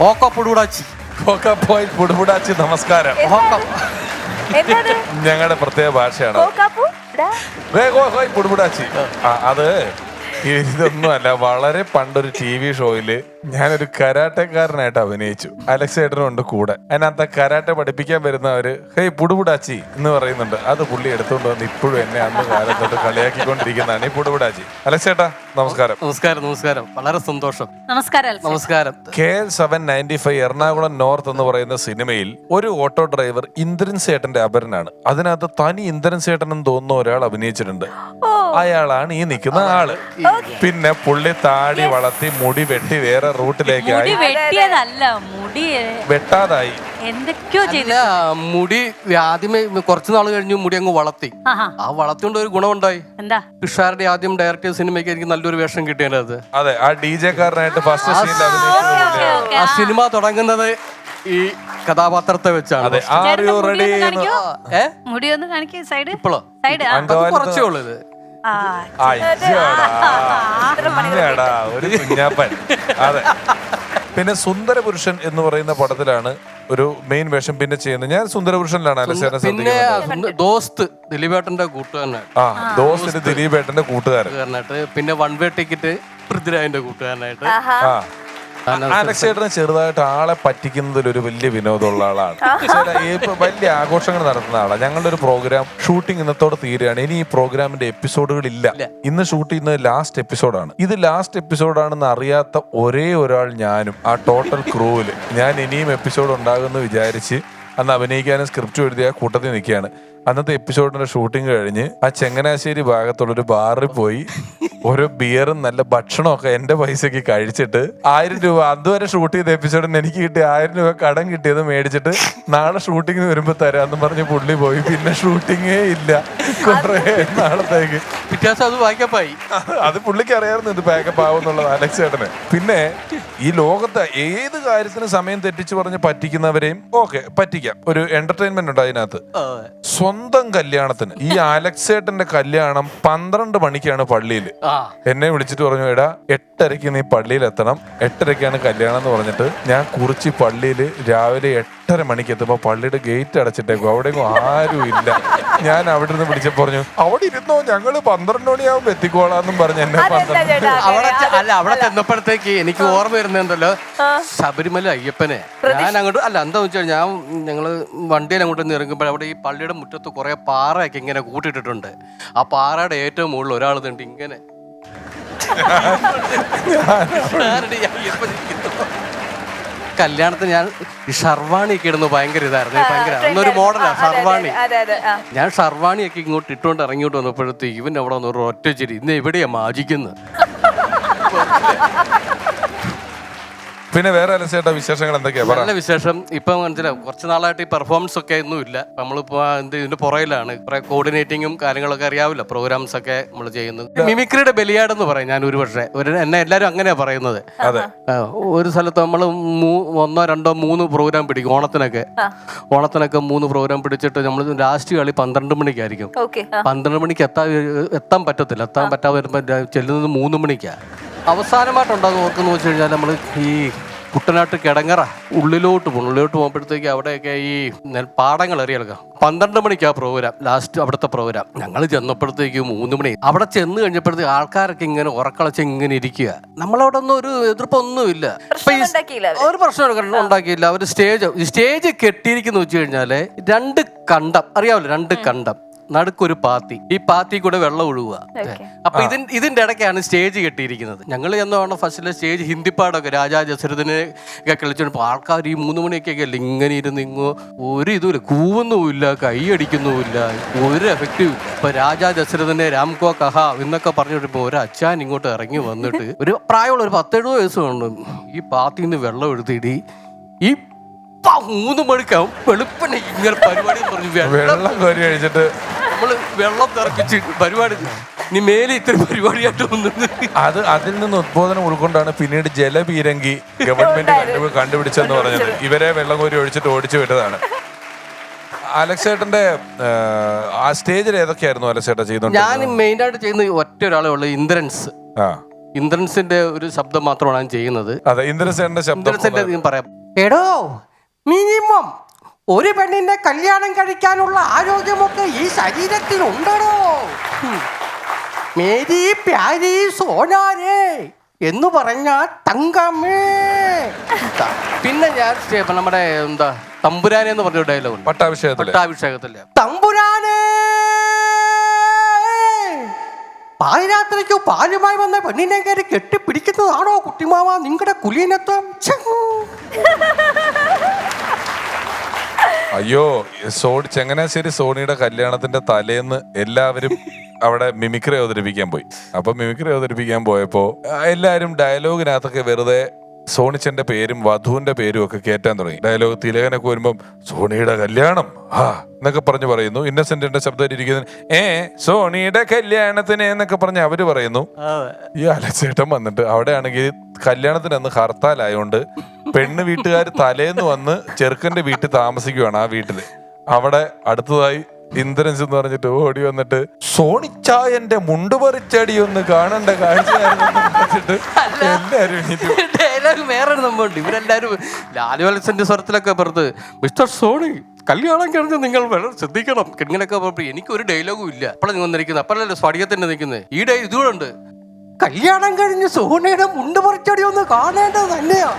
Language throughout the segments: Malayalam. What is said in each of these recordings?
ഓക്കോ പുടുകൂടാച്ചി പോയി പുടുപുടാച്ചി നമസ്കാരം. എന്താണ്? ഞങ്ങളുടെ പ്രത്യേക ഭാഷയാണ്. കോക്കാപ്പു ഡാ. ഏ, ഹോയ്, ഹോയ്, പുടുപുടാച്ചി. ആ, അത് ഇതൊന്നുമല്ല വളരെ പണ്ടൊരു ടി വി ഷോയിൽ ഞാനൊരു കരാട്ടക്കാരനായിട്ട് അഭിനയിച്ചു. അലക്സ് ഉണ്ട് കൂടെ. അതിനകത്ത് കരാട്ടെ പഠിപ്പിക്കാൻ വരുന്നവര് ഹേയ് പുടുപുടാച്ചി എന്ന് പറയുന്നുണ്ട്. അത് പുള്ളി എടുത്തുകൊണ്ട് വന്ന് ഇപ്പോഴും എന്നെ അന്ന് കാലത്തോട്ട് കളിയാക്കിക്കൊണ്ടിരിക്കുന്നതാണ് ഈ പുടുപുടാച്ചി. അലക്സേട്ടാ നമസ്കാരം. നമസ്കാരം നമസ്കാരം. വളരെ സന്തോഷം. നമസ്കാരം അൽഫ. നമസ്കാരം. K L seven ninety five Ernakulam north എന്ന് പറയുന്ന സിനിമയിൽ ഒരു ഓട്ടോ ഡ്രൈവർ ഇന്ദ്രൻ സേട്ടന്റെ അപരനാണ്. അതിനകത്ത് തനി ഇന്ദ്രൻ സേട്ടൻ എന്ന് തോന്നുന്ന ഒരാൾ അഭിനയിച്ചിട്ടുണ്ട്. ഓ. അയാളാണ് ഈ നിൽക്കുന്ന ആൾ. പിന്നെ പുള്ളി താടി വളർത്തി മുടി വെട്ടി വേറെ റൂട്ടിലേക്ക് ആയി മുടി വെട്ടിയതല്ല മുടി വെട്ടാതായി. എന്തൊക്കെയോ ചെയ്തു അല്ല മുടി ആദ്യമേ കുറച്ചു നാൾ കഴിഞ്ഞു മുടി അങ്ങ് വളർത്തി. ആഹാ. ആ വളർത്തിയോണ്ട് ഒരു ഗുണമുണ്ടായി. എന്താ? തുഷാരുടെ ആദ്യം ഡയറക്ടർ സിനിമയ്ക്ക് എനിക്ക് നല്ലൊരു വേഷം കിട്ടിയത് അതെ. ആ ഡി ജെ കാരനായിട്ട് ഫസ്റ്റ് സീനിൽ അഭിനയിച്ചത്. ഓക്കെ ആ സിനിമ തുടങ്ങുന്നത് ഈ കഥാപാത്രത്തെ വെച്ചാണ്. അതെ ആർ യു റെഡി കാണിക്കോ? ഏ? മുടി ഒന്ന് കാണിക്കേ സൈഡ് സൈഡ് ആ. കുറച്ചേ ഉള്ളൂ ഇത്. ആ അയ്യടാ. ഒരു കുഞ്ഞാപ്പൻ. അതെ. പിന്നെ സുന്ദരപുരുഷൻ എന്ന് പറയുന്ന പടത്തിലാണ് ഒരു മെയിൻ വേഷം പിന്നെ ചെയ്യുന്നത്. ഞാൻ സുന്ദരപുരുഷനിലാണ് അലസേന പിന്നെ ദോസ്ത് ദിലീപേട്ടന്റെ കൂട്ടുകാരനായിട്ട്. ആ ദിലീപേട്ടന്റെ കൂട്ടുകാരൻ. കൂട്ടുകാരനായിട്ട്. പിന്നെ വൺ വേ ടിക്കറ്റ് പൃഥ്വിരാജിന്റെ കൂട്ടുകാരനായിട്ട്. ആ. ചേട്ടന് ചെറുതായിട്ട് ആളെ പറ്റിക്കുന്നതിൽ ഒരു വലിയ വിനോദമുള്ള ആളാണ്. ഇപ്പൊ വലിയ ആഘോഷങ്ങൾ നടത്തുന്ന ആളാണ് ഞങ്ങളുടെ ഒരു പ്രോഗ്രാം ഷൂട്ടിംഗ് ഇന്നത്തോടെ തീരുകയാണ്. ഇനി ഈ പ്രോഗ്രാമിന്റെ എപ്പിസോഡുകൾ ഇല്ല. ഇന്ന് ഷൂട്ട് ചെയ്യുന്നത് ലാസ്റ്റ് എപ്പിസോഡാണ് ഇത് ലാസ്റ്റ് എപ്പിസോഡാണെന്ന് അറിയാത്ത ഒരേ ഒരാൾ ഞാനും ആ ടോട്ടൽ ക്രൂവിൽ ഞാൻ ഇനിയും എപ്പിസോഡ് ഉണ്ടാകുമെന്ന് വിചാരിച്ച് അന്ന് അഭിനയിക്കാനും സ്ക്രിപ്റ്റ് എഴുതിയ കൂട്ടത്തിൽ നിൽക്കുകയാണ്. അന്നത്തെ എപ്പിസോഡിന്റെ ഷൂട്ടിംഗ് കഴിഞ്ഞ് ആ ചെങ്ങനാശ്ശേരി ഭാഗത്തുള്ള ഒരു ബാറിൽ പോയി ഓരോ ബിയറും നല്ല ഭക്ഷണമൊക്കെ എന്റെ പൈസക്ക് കഴിച്ചിട്ട് ആയിരം രൂപ അതുവരെ ഷൂട്ട് ചെയ്ത എപ്പിസോഡിന് എനിക്ക് കിട്ടിയ ആയിരം രൂപ കടം കിട്ടിയത് മേടിച്ചിട്ട് നാളെ ഷൂട്ടിങ്ങിന് വരുമ്പോ തരാന്ന് പറഞ്ഞ് പുള്ളി പോയി. പിന്നെ ഷൂട്ടിങ്ങേ ഇല്ല. കുറെ നാളത്തേക്ക്. അത് വായിക്കപ്പായി അത് പുള്ളിക്ക് അറിയാമായിരുന്നു ഇത് പാക്കപ്പ് ആവുന്നുള്ളത് അലക്സ് ചേട്ടന്. പിന്നെ ഈ ലോകത്ത് ഏത് കാര്യത്തിന് സമയം തെറ്റിച്ച് പറഞ്ഞ് പറ്റിക്കുന്നവരെയും ഓക്കെ പറ്റിക്കാം. ഒരു എന്റർടൈൻമെന്റ് ഉണ്ട് അതിനകത്ത്. സ്വന്തം കല്യാണത്തിന്. ഈ അലക്സേട്ടന്റെ കല്യാണം പന്ത്രണ്ട് മണിക്കാണ് പള്ളിയിൽ എന്നെ വിളിച്ചിട്ട് പറഞ്ഞു എടാ എട്ടരയ്ക്ക് നീ പള്ളിയിൽ എത്തണം എട്ടരയ്ക്കാണ് കല്യാണം എന്ന് പറഞ്ഞിട്ട് ഞാൻ കുറിച്ച് പള്ളിയിൽ രാവിലെ എട്ടര മണിക്ക് എത്തുമ്പോൾ പള്ളിയുടെ ഗേറ്റ് അടച്ചിട്ടേക്കും. അവിടെ ആരും ഇല്ല. ഞാൻ അവിടെ നിന്ന് വിളിച്ചപ്പോൾ പറഞ്ഞു അവിടെ ഇരുന്നോ? ഞങ്ങൾ പന്ത്രണ്ട് മണിയാവുമ്പോ എത്തിക്കോളാന്നും പറഞ്ഞു എന്നെ പന്ത്രണ്ട് അവിടെ? ചെ- അല്ല അവിടെ ചെന്നപ്പോഴത്തേക്ക് എനിക്ക് ഓർമ്മ വരുന്നുണ്ടല്ലോ. ശബരിമല അയ്യപ്പനെ. ഞാൻ അങ്ങോട്ട് അല്ല എന്താ വെച്ചാൽ ഞാൻ ഞങ്ങൾ വണ്ടിയിൽ അങ്ങോട്ട് നിന്ന് ഇറങ്ങുമ്പോൾ അവിടെ ഈ പള്ളിയുടെ മുറ്റത്ത് കുറെ പാറയൊക്കെ ഇങ്ങനെ കൂട്ടിയിട്ടിട്ടുണ്ട്. ആ പാറയുടെ ഏറ്റവും മുകളിൽ ഒരാൾ ഇതുണ്ട് ഇങ്ങനെ കല്യാണത്തിന് ഞാൻ ഈ ഷർവാണിയൊക്കെ ഇടുന്നു ഭയങ്കര ഇതായിരുന്നു. ഭയങ്കര അന്നൊരു മോഡലാ ഷർവാണി. ഞാൻ ഷർവാണി ഷർവാണിയൊക്കെ ഇങ്ങോട്ട് ഇട്ടുകൊണ്ട് ഇറങ്ങിയിട്ട് വന്നപ്പോഴത്തേക്ക് ഇവൻ അവിടെ വന്ന് ഒരു ഒറ്റ ചിരി ഇന്ന് എവിടെയാ മാജിക്കുന്നത് പിന്നെ വേറെ അലസേട്ട വിശേഷങ്ങൾ എന്തൊക്കെയാ? പറ. നല്ല വിശേഷം. ഇപ്പൊ മനസ്സിലാവും കുറച്ച് നാളായിട്ട് ഈ പെർഫോമൻസ് ഒക്കെ ഒന്നും ഇല്ല. നമ്മളിപ്പോ എന്ത് ഇതിന്റെ പുറയിലാണ് കുറെ കോർഡിനേറ്റിങ്ങും കാര്യങ്ങളൊക്കെ അറിയാവില്ല. പ്രോഗ്രാംസ് ഒക്കെ നമ്മൾ ചെയ്യുന്നത്. മിമിക്രിയുടെ ബലിയാട് എന്ന് പറയും ഞാൻ ഒരുപക്ഷെ ഒരു എന്നെ എല്ലാരും അങ്ങനെയാ പറയുന്നത്. അതെ. ആ, ഒരു സ്ഥലത്ത് നമ്മൾ ഒന്നോ രണ്ടോ മൂന്ന് പ്രോഗ്രാം പിടിക്കും ഓണത്തിനൊക്കെ. ഓണത്തിനൊക്കെ മൂന്ന് പ്രോഗ്രാം പിടിച്ചിട്ട് നമ്മൾ ലാസ്റ്റ് കളി പന്ത്രണ്ട് മണിക്കായിരിക്കും. ഓക്കെ. പന്ത്രണ്ട് മണിക്ക് എത്താൻ എത്താൻ പറ്റത്തില്ല. എത്താൻ പറ്റാതെ വരുമ്പോൾ ചെല്ലുന്നത് മൂന്ന് മണിക്കാണ് അവസാനമായിട്ടുണ്ടാകും ഓർക്കുന്നു വെച്ച് കഴിഞ്ഞാൽ നമ്മൾ ഈ കുട്ടനാട്ട് കിടങ്ങറ ഉള്ളിലോട്ട് പോകും ഉള്ളിലോട്ട് പോകുമ്പോഴത്തേക്ക് അവിടെയൊക്കെ ഈ പാടങ്ങൾ അറിയാലോ. പന്ത്രണ്ട് മണിക്കാ പ്രോഗ്രാം ലാസ്റ്റ് അവിടുത്തെ പ്രോഗ്രാം ഞങ്ങൾ ചെന്നപ്പോഴത്തേക്ക് മൂന്ന് മണി. അവിടെ ചെന്ന് കഴിഞ്ഞപ്പോഴത്തേക്ക് ആൾക്കാരൊക്കെ ഇങ്ങനെ ഉറക്കളച്ച് ഇങ്ങനെ ഇരിക്കുക. നമ്മളവിടെ ഒന്നും ഒരു എതിർപ്പൊന്നുമില്ല. ഒരു പ്രശ്നം ഉണ്ടാക്കിയില്ല. അവർ സ്റ്റേജ് സ്റ്റേജ് കെട്ടിയിരിക്കുന്ന വെച്ച് കഴിഞ്ഞാൽ രണ്ട് കണ്ടം. അറിയാമല്ലോ രണ്ട് കണ്ടം. നടുക്കൊരു പാത്തി. ഈ പാത്തി കൂടെ വെള്ളം ഒഴുകുക. അപ്പൊ ഇതിൻ ഇതിന്റെ ഇടയ്ക്കാണ് സ്റ്റേജ് കെട്ടിയിരിക്കുന്നത്. ഞങ്ങൾ എന്നോണം ഫസ്റ്റിലെ സ്റ്റേജ് ഹിന്ദിപ്പാടൊക്കെ രാജാ ജസരതിനെ ഒക്കെ കളിച്ചോണ്ട് ആൾക്കാർ ഈ മൂന്ന് മണിയൊക്കെ അല്ലേ ഇങ്ങനെ ഇരുന്ന് ഇങ്ങോ ഒരു ഇതുമില്ല കൂവുന്നുമില്ല കൈയടിക്കുന്നുമില്ല ഒരു എഫക്റ്റീവ് ഇല്ല. ഇപ്പൊ രാജാ ദശരഥനെ രാംകോ കഹ എന്നൊക്കെ പറഞ്ഞിട്ട് ഒരു അച്ഛൻ ഇങ്ങോട്ട് ഇറങ്ങി വന്നിട്ട് ഒരു പ്രായമുള്ള ഒരു പത്തെഴുപത് വയസ്സ് കാണും ഈ പാത്തിൽ നിന്ന് വെള്ളം എഴുതിയിടി ഈ പ മൂന്ന് മണിക്കാവും വെളുപ്പിനെ ഇങ്ങനെ പരിപാടി പറഞ്ഞു വെള്ളം വെള്ളം കോരി കഴിച്ചിട്ട് നമ്മൾ വെള്ളം തിറക്കിച്ച് പരിപാടി നീ മേലെ ഇത്ര പരിപാടിയായിട്ട് വന്നത് അത് അതിൽ നിന്ന് ഉദ്ബോധനം ഉൾക്കൊണ്ടാണ് പിന്നീട് ജലപീരങ്കി ഗവൺമെന്റ് കണ്ടു കണ്ടുപിടിച്ചെന്ന് പറഞ്ഞത്. ഇവരെ വെള്ളം കോരി ഒഴിച്ചിട്ട് ഓടിച്ചു വിട്ടതാണ്. അലക്സേട്ടന്റെ ആ സ്റ്റേജിൽ ഏതൊക്കെയായിരുന്നു അലക്സേട്ട ഞാൻ ചെയ്തോണ്ട് മെയിൻ ആയിട്ട് ചെയ്യുന്ന ഒറ്റ ഒരാളേ ഉള്ളു ഇന്ദ്രൻസ്. ആ. ഇന്ദ്രൻസിന്റെ ഒരു ശബ്ദം മാത്രമാണ് ഞാൻ ചെയ്യുന്നത്. അതെ ഇന്ദ്രസേനന്റെ ശബ്ദം ഇന്ദ്രൻസിന്റെ ഞാൻ പറയാം. എടോ മിനിമം ഒരു പെണ്ണിന്റെ കല്യാണം കഴിക്കാനുള്ള ആരോഗ്യമൊക്കെ ഈ ശരീരത്തിൽ ഉണ്ടോ മേരി പ്യാരി സോനാരേ എന്ന് പറഞ്ഞാൽ തങ്കമേ പിന്നെ ഞാൻ നമ്മുടെ എന്താ തമ്പുരാനെ എന്ന് പറഞ്ഞ ഡയലോഗ് പട്ടാഭിഷേകത്തിൽ. തമ്പുരാനേ! പാതിരാത്രിക്ക് പാലുമായി വന്ന പെണ്ണിനെ കയറി കെട്ടിപ്പിടിക്കുന്നതാണോ കുട്ടിമാവ നിങ്ങളുടെ കുലീനത്വം. അയ്യോ സോണി ചങ്ങനാശ്ശേരി സോണിയുടെ കല്യാണത്തിന്റെ തലേന്ന് എല്ലാവരും അവിടെ മിമിക്രി അവതരിപ്പിക്കാൻ പോയി. അപ്പൊ മിമിക്രി അവതരിപ്പിക്കാൻ പോയപ്പോ എല്ലാരും ഡയലോഗിനകത്തൊക്കെ വെറുതെ സോണിച്ചന്റെ പേരും വധുവിന്റെ പേരും ഒക്കെ കേറ്റാൻ തുടങ്ങി. ഡയലോഗ് തിലകനൊക്കെ വരുമ്പം സോണിയുടെ കല്യാണം? ആ എന്നൊക്കെ പറഞ്ഞു പറയുന്നു. ഇന്നസെന്റിന്റെ ശബ്ദം ഇരിക്കുന്നത് ഏ സോണിയുടെ കല്യാണത്തിന്? എന്നൊക്കെ പറഞ്ഞ് അവർ പറയുന്നു. ഈ അലച്ചേട്ടൻ വന്നിട്ട് അവിടെയാണെങ്കിൽ കല്യാണത്തിന് അന്ന് ഹർത്താലായോണ്ട് പെണ്ണ് വീട്ടുകാർ തലേന്ന് വന്ന് ചെറുക്കന്റെ വീട്ടിൽ താമസിക്കുവാണ് ആ വീട്ടിൽ. അവിടെ അടുത്തതായി ഇന്ദ്രൻസ് എന്ന് പറഞ്ഞിട്ട് ഓടി വന്നിട്ട് സോണിച്ചായന്റെ മുണ്ട് പറിച്ചടി ഒന്ന് കാണേണ്ട കാഴ്ചയായിരുന്നു എല്ലാരും എണീറ്റു. ഡയലോഗ് വേറെ ഒരു ഇവരെല്ലാവരും ലാലു ലാലുവലസന്റെ സ്വരത്തിലൊക്കെ പുറത്ത് മിസ്റ്റർ സോണി കല്യാണം കഴിഞ്ഞ് നിങ്ങൾ വളരെ ശ്രദ്ധിക്കണം. ഇങ്ങനെയൊക്കെ പറഞ്ഞു എനിക്ക് ഒരു ഡയലോഗും ഇല്ല. അപ്പോഴാണ് നിങ്ങൾ നിൽക്കുന്നത് അപ്പോഴല്ലേ സ്ഫടികത്തിന്റെ നിൽക്കുന്നത് ഈ ഡേ ഇതുകൊണ്ട് കല്യാണം കഴിഞ്ഞ് സോണിയുടെ മുണ്ട് പറിച്ചടി ഒന്ന് കാണേണ്ടത് തന്നെയാ.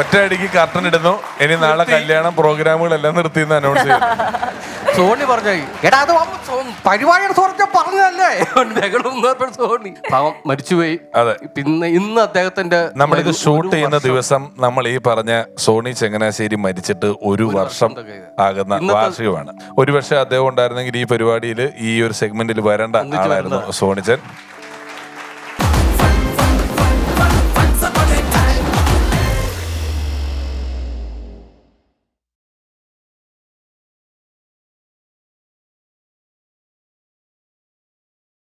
ഒറ്റയടിക്ക് കർട്ടൻ ഇടുന്നു. ഇനി നാളെ കല്യാണം പ്രോഗ്രാമുകളെല്ലാം നിർത്തിയെന്ന് അനൗൺസ് ചെയ്തു സോണി പറഞ്ഞു എടാ അത് പരിപാടിയുടെ സ്വരത്തെ പറഞ്ഞതല്ലേ? ബഹളം സോണി. പാവം മരിച്ചുപോയി. അതെ. പിന്നെ ഇന്ന് അദ്ദേഹത്തിന്റെ നമ്മളിത് ഇത് ഷൂട്ട് ചെയ്യുന്ന ദിവസം നമ്മൾ ഈ പറഞ്ഞ സോണി ചങ്ങനാശ്ശേരി മരിച്ചിട്ട് ഒരു വർഷം ആകുന്ന വാർഷികമാണ്. ഒരു പക്ഷേ അദ്ദേഹം ഉണ്ടായിരുന്നെങ്കിൽ ഈ പരിപാടിയിൽ ഈ ഒരു സെഗ്മെന്റിൽ വരേണ്ട ആളായിരുന്നു സോണിച്ചൻ.